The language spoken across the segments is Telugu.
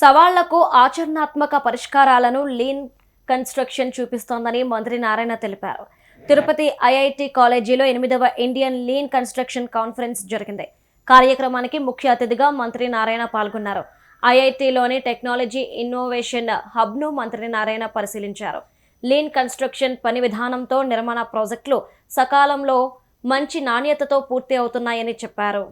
సవాళ్ళకు ఆచరణాత్మక పరిష్కారాలను లీన్ కన్స్ట్రక్షన్ చూపిస్తోందని మంత్రి నారాయణ తెలిపారు. తిరుపతి ఐఐటి కాలేజీలో ఎనిమిదవ ఇండియన్ లీన్ కన్స్ట్రక్షన్ కాన్ఫరెన్స్ జరిగింది. కార్యక్రమానికి ముఖ్య అతిథిగా మంత్రి నారాయణ పాల్గొన్నారు. ఐఐటిలోని టెక్నాలజీ ఇన్నోవేషన్ హబ్ను మంత్రి నారాయణ పరిశీలించారు. లీన్ కన్స్ట్రక్షన్ పని విధానంతో నిర్మాణ ప్రాజెక్టులు సకాలంలో మంచి నాణ్యతతో పూర్తి అవుతున్నాయని చెప్పారు.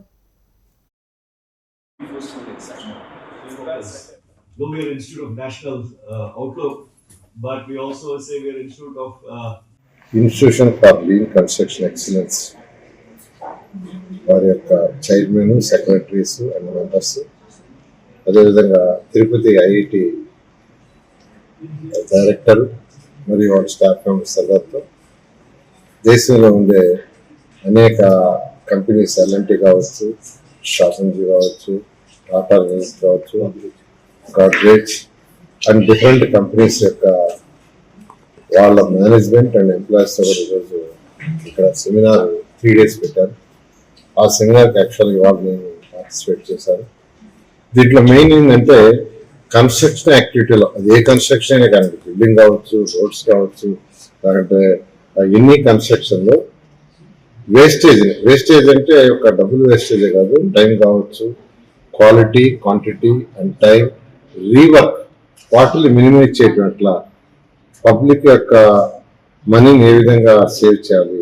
Though we are Institute of National uh, Outlook, but we also say we are Institute of uh, institution for Lean construction Excellence. వారి యొక్క చైర్మన్ సెక్రటరీస్ అండ్ మెంబర్స్ అదేవిధంగా తిరుపతి ఐఐటి డైరెక్టర్ మరియు వాళ్ళ స్టాఫ్ మెంబర్స్ అందరితో దేశంలో ఉండే అనేక కంపెనీస్ ఎల్ఎన్టీ కావచ్చు షాసన్జీ కావచ్చు టాటా రిలయన్స్ కావచ్చు గాడ్రేజ్ అండ్ డిఫరెంట్ కంపెనీస్ యొక్క వాళ్ళ మేనేజ్మెంట్ అండ్ ఎంప్లాయీస్ కూడా ఈరోజు ఇక్కడ సెమినార్ త్రీ డేస్ పెట్టారు. ఆ సెమినార్కి యాక్చువల్గా ఇవాళ నేను పార్టిసిపేట్ చేశాను దీంట్లో మెయిన్ ఏంటంటే కన్స్ట్రక్షన్ యాక్టివిటీలో అది ఏ కన్స్ట్రక్షన్ అయినా కానీ బిల్డింగ్ కావచ్చు రోడ్స్ కావచ్చు లేదంటే ఎన్ని కన్స్ట్రక్షన్లో వేస్టేజ్ వేస్టేజ్ అంటే ఒక డబ్బులు వేస్టేజే కాదు టైం కావచ్చు quality quantity and time rework వాటిని మినిమైజ్ చేయటం ఎట్లా పబ్లిక్ యొక్క మనీని ఏ విధంగా సేవ్ చేయాలి?